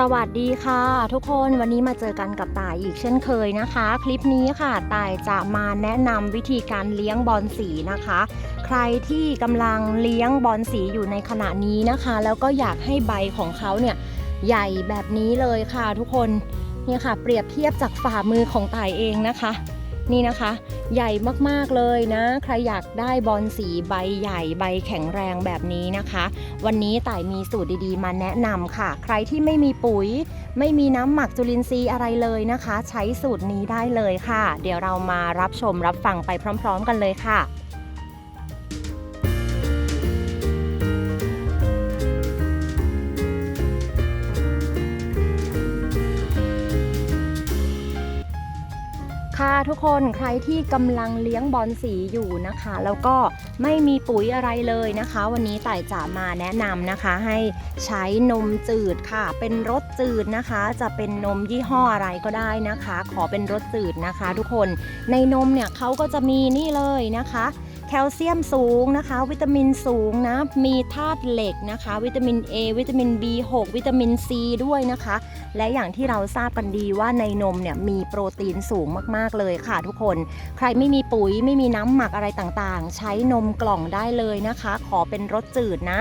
สวัสดีค่ะ ทุกคนวันนี้มาเจอกันกับตายอีกเช่นเคยนะคะ คลิปนี้ค่ะตายจะมาแนะนำวิธีการเลี้ยงบอลสีนะคะ ใครที่กำลังเลี้ยงบอลสีอยู่ในขณะนี้นะคะ แล้วก็อยากให้ใบของเขาเนี่ยใหญ่แบบนี้เลยค่ะทุกคนเนี่ยค่ะ เปรียบเทียบจากฝ่ามือของตายเองนะคะ นี่นะคะ ใหญ่มากๆเลยนะ ใครอยากได้บอลสีใบใหญ่ใบแข็งแรงแบบนี้นะคะ วันนี้ต่ายมีสูตรดีๆ มาแนะนำค่ะ ใครที่ไม่มีปุ๋ย ไม่มีน้ำหมักจุลินทรีย์อะไรเลยนะคะ ใช้สูตรนี้ได้เลยค่ะ เดี๋ยวเรามารับชมรับฟังไปพร้อม ๆ กันเลยค่ะ ค่ะทุกคนใครที่กำลังเลี้ยงบอลสีอยู่นะคะ แล้วก็ไม่มีปุ๋ยอะไรเลยนะคะ วันนี้ต่ายจะมาแนะนำนะคะ ให้ใช้นมจืดค่ะ เป็นรสจืดนะคะ จะเป็นนมยี่ห้ออะไรก็ได้นะคะ ขอเป็นรสจืดนะคะ ทุกคนในนมเนี่ยเขาก็จะมีนี่เลยนะคะ แคลเซียมสูงนะคะ วิตามินสูงนะ มีธาตุเหล็กนะคะ วิตามิน A วิตามิน B6 วิตามิน C ด้วยนะคะ และอย่างที่เราทราบกันดีว่าในนมเนี่ยมีโปรตีนสูงมากๆเลยค่ะทุกคน ใครไม่มีปุ๋ยไม่มีน้ำหมักอะไรต่างๆ ใช้นมกล่องได้เลยนะคะ ขอเป็นรสจืดนะ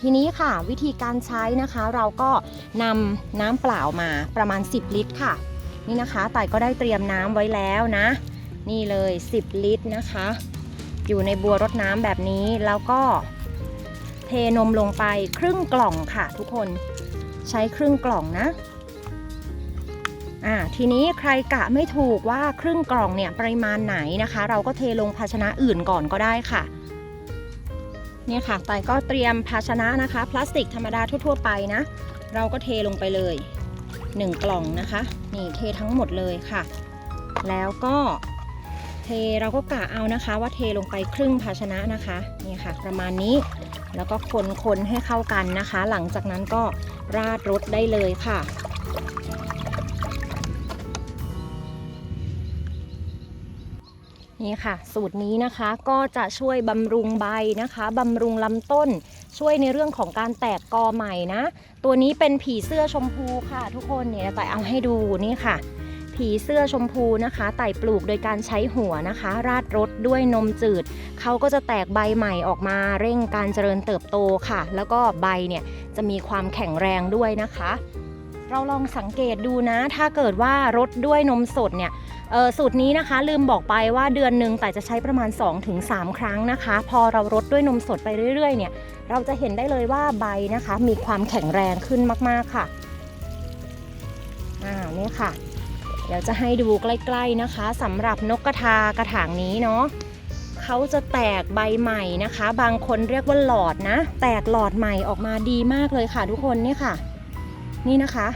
ทีนี้ค่ะวิธีการใช้นะคะเราก็นำน้ำเปล่ามาประมาณ 10 ลิตรค่ะ นี่นะคะต่ายก็ได้เตรียมน้ำไว้แล้วนะ นี่เลย 10 ลิตรนะคะ อยู่ในบัวรดน้ำแบบนี้แล้วก็เทนมลงไปครึ่งกล่องค่ะทุกคนใช้ครึ่งกล่องนะอ่าทีนี้ใครกะไม่ถูกว่าครึ่งกล่องเนี่ยปริมาณไหนนะคะ เราก็เทลงภาชนะอื่นก่อนก็ได้ค่ะเนี่ยค่ะแต่ก็เตรียมภาชนะนะคะ พลาสติกธรรมดาทั่ว ๆ ไปนะ เราก็เทลงไปเลย 1 กล่องนะคะ นี่เททั้งหมดเลยค่ะ แล้วก็ เทเราก็กะเอานะคะ ว่าเทลงไปครึ่งภาชนะนะคะนี่ค่ะ ประมาณนี้แล้วก็คนๆให้เข้ากันนะคะ หลังจากนั้นก็ราดรสได้เลยค่ะ นี่ค่ะ สูตรนี้นะคะก็จะช่วยบำรุงใบนะคะบำรุงลำต้น ช่วยในเรื่องของการแตกกอใหม่นะ ตัวนี้เป็นผีเสื้อชมพูค่ะ ทุกคนเนี่ยแต่เอาให้ดูนี่ค่ะ ผีเสื้อชมพูนะคะ ไต่ปลูกโดยการใช้หัวนะคะ ราดรสด้วยนมจืด เขาก็จะแตกใบใหม่ออกมาเร่งการเจริญเติบโตค่ะ แล้วก็ใบเนี่ยจะมีความแข็งแรงด้วยนะคะ เราลองสังเกตดูนะ ถ้าเกิดว่ารดด้วยนมสดเนี่ยสูตรนี้นะคะลืมบอกไปว่าเดือนหนึ่งแต่จะใช้ประมาณ 2-3 ครั้งนะคะ พอเรารดด้วยนมสดไปเรื่อยๆเนี่ยเราจะเห็นได้เลยว่าใบนะคะ มีความแข็งแรงขึ้นมากๆค่ะอ่านี่ค่ะ เดี๋ยวจะให้ดูใกล้ ๆนะคะสำหรับนกกระทากระถางนี้เนาะเขาจะแตกใบใหม่นะคะ บางคนเรียกว่าหลอดนะ แตกหลอดใหม่ออกมาดีมากเลยค่ะ ทุกคนนี่ค่ะ นี่นะคะ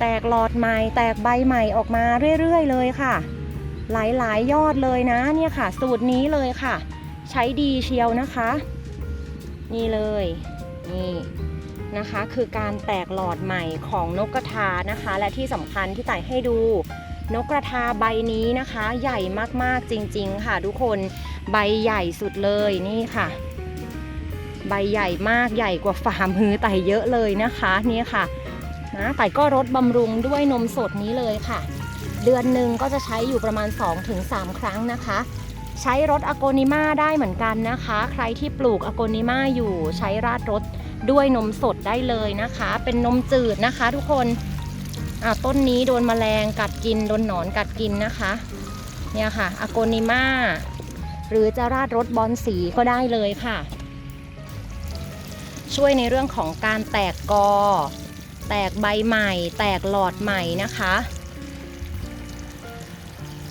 แตกหลอดใหม่ แตกใบใหม่ออกมาเรื่อยๆ เลยค่ะ หลายๆยอดเลยนะเนี่ยค่ะ สูตรนี้เลยค่ะ ใช้ดีเชียวนะคะ นี่เลยนี่ นะคะ คือการแตกหลอดใหม่ของนกกระทานะคะ และที่สำคัญที่ต่ายให้ดูนกกระทาใบนี้นะคะ ใหญ่มากๆจริงๆ ค่ะทุกคนใบใหญ่สุดเลยนี่ค่ะ ใบใหญ่มากใหญ่กว่าฝ่ามือไต่เยอะเลยนะคะนี่ค่ะนะแต่ก็รดบำรุงด้วยนมสดนี้เลยค่ะ เดือนหนึ่งก็จะใช้อยู่ประมาณ 2-3 ครั้งนะคะ ใช้รถอโกนิมาได้เหมือนกันนะคะ ใครที่ปลูกอโกนิมาอยู่ใช้ราดรถ ด้วยนมสดได้เลยนะคะ เป็นนมจืดนะคะ ทุกคนอ่าต้นนี้โดนแมลงกัดกินโดนหนอนกัดกินนะคะ เนี่ยค่ะอโกนิมาหรือจะราดรถบอลสีก็ได้เลยค่ะ ช่วยในเรื่องของการแตกกอ แตกใบใหม่ แตกหลอดใหม่นะคะ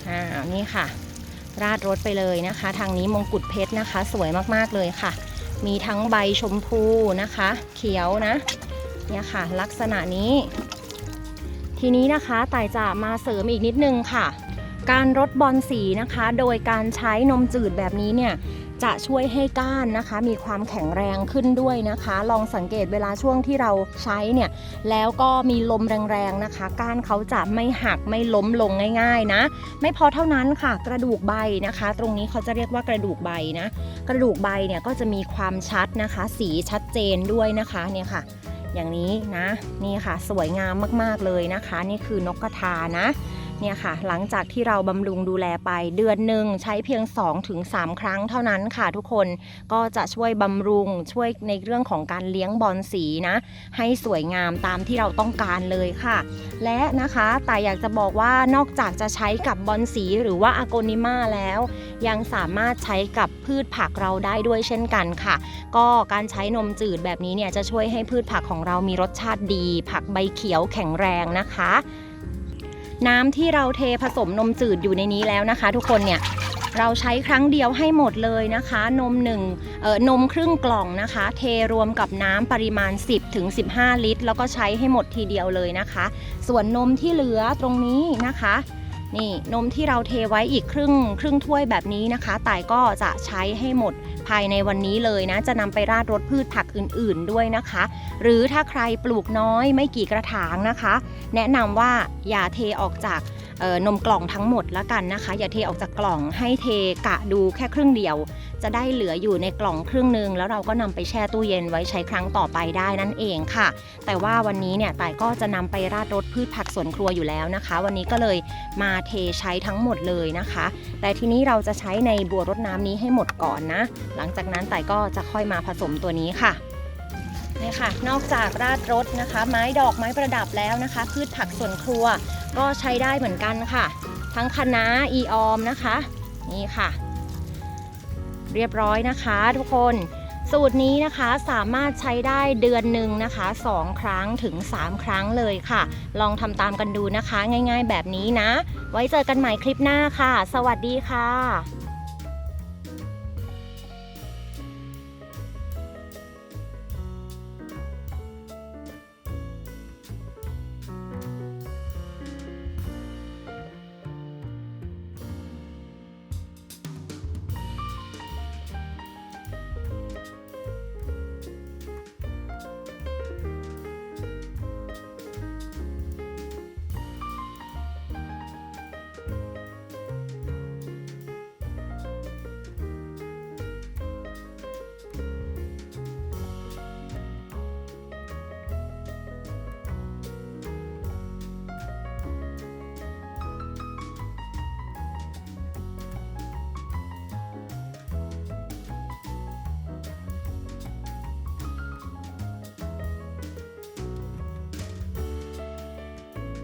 อ่านี่ค่ะ ราดรถไปเลยนะคะ ทางนี้มงกุฎเพชรนะคะ สวยมากๆเลยค่ะ มีทั้งใบชมพูนะคะ เขียวนะเนี่ยค่ะ ลักษณะนี้ ทีนี้นะคะต่ายจะมาเสริมอีกนิดนึงค่ะ การรดบอลสีนะคะ โดยการใช้นมจืดแบบนี้เนี่ย จะช่วยให้ก้านนะคะ มีความแข็งแรงขึ้นด้วยนะคะ ลองสังเกตเวลาช่วงที่เราใช้เนี่ยแล้วก็มีลมแรงๆนะคะ ก้านเขาจะไม่หักไม่ล้มลงง่าย ๆนะ ไม่พอเท่านั้นค่ะ กระดูกใบนะคะ ตรงนี้เขาจะเรียกว่ากระดูกใบนะ กระดูกใบเนี่ยก็จะมีความชัดนะคะ สีชัดเจนด้วยนะคะเนี่ยค่ะ อย่างนี้นะนี่ค่ะสวยงามมากๆเลยนะคะ นี่คือนกกระทานะ เนี่ยค่ะ หลังจากที่เราบำรุงดูแลไปเดือนหนึ่งใช้เพียง 2-3 ครั้งเท่านั้นค่ะทุกคนก็จะช่วยบำรุงช่วยในเรื่องของการเลี้ยงบอลสีนะ ให้สวยงามตามที่เราต้องการเลยค่ะ และนะคะแต่อยากจะบอกว่านอกจากจะใช้กับบอลสีหรือว่าอ g โกนิมาแล้ว ยังสามารถใช้กับพืชผักเราได้ด้วยเช่นกันค่ะ ก็การใช้นมจืดแบบนี้เนี่ยจะช่วยให้พืชผักของเรามีรสชาติดี ผักใบเขียวแข็งแรงนะคะ น้ำที่เราเทผสมนมจืดอยู่ในนี้แล้วนะคะ ทุกคนเนี่ยเราใช้ครั้งเดียวให้หมดเลยนะคะ นมหนึ่งเอ่อนมครึ่งกล่องนะคะ เทรวมกับน้ำปริมาณ 10ถึง15 ลิตร แล้วก็ใช้ให้หมดทีเดียวเลยนะคะ ส่วนนมที่เหลือตรงนี้นะคะ นี่นมที่เราเทไว้อีกครึ่งครึ่งถ้วยแบบนี้นะคะต่ายก็จะใช้ให้หมดภายในวันนี้เลยนะ จะนำไปราดรสพืชผักอื่นๆด้วยนะคะ หรือถ้าใครปลูกน้อยไม่กี่กระถางนะคะ แนะนำว่าอย่าเทออกจากนมกล่องทั้งหมดแล้วกันนะคะ อย่าเทออกจากกล่องให้เทกะดูแค่ครึ่งเดียว จะได้เหลืออยู่ในกล่องครึ่งหนึ่งแล้วเราก็นำไปแช่ตู้เย็นไว้ใช้ครั้งต่อไปได้นั่นเองค่ะ แต่ว่าวันนี้เนี่ยต่ายก็จะนำไปราดรสพืชผักสวนครัวอยู่แล้วนะคะ วันนี้ก็เลยมาเทใช้ทั้งหมดเลยนะคะ แต่ทีนี้เราจะใช้ในบัวรดน้ำนี้ให้หมดก่อนนะ หลังจากนั้นต่ายก็จะค่อยมาผสมตัวนี้ค่ะนี่ค่ะ นอกจากราดรสนะคะ ไม้ดอกไม้ประดับแล้วนะคะ พืชผักสวนครัวก็ใช้ได้เหมือนกันค่ะ ทั้งคะน้าอีออมนะคะ นี่ค่ะ เรียบร้อยนะคะทุกคนสูตรนี้นะคะสามารถใช้ได้เดือนหนึ่งนะคะ 2 ครั้งถึง 3 ครั้งเลยค่ะ ลองทำตามกันดูนะคะ ง่ายๆแบบนี้นะ ไว้เจอกันใหม่คลิปหน้าค่ะ สวัสดีค่ะ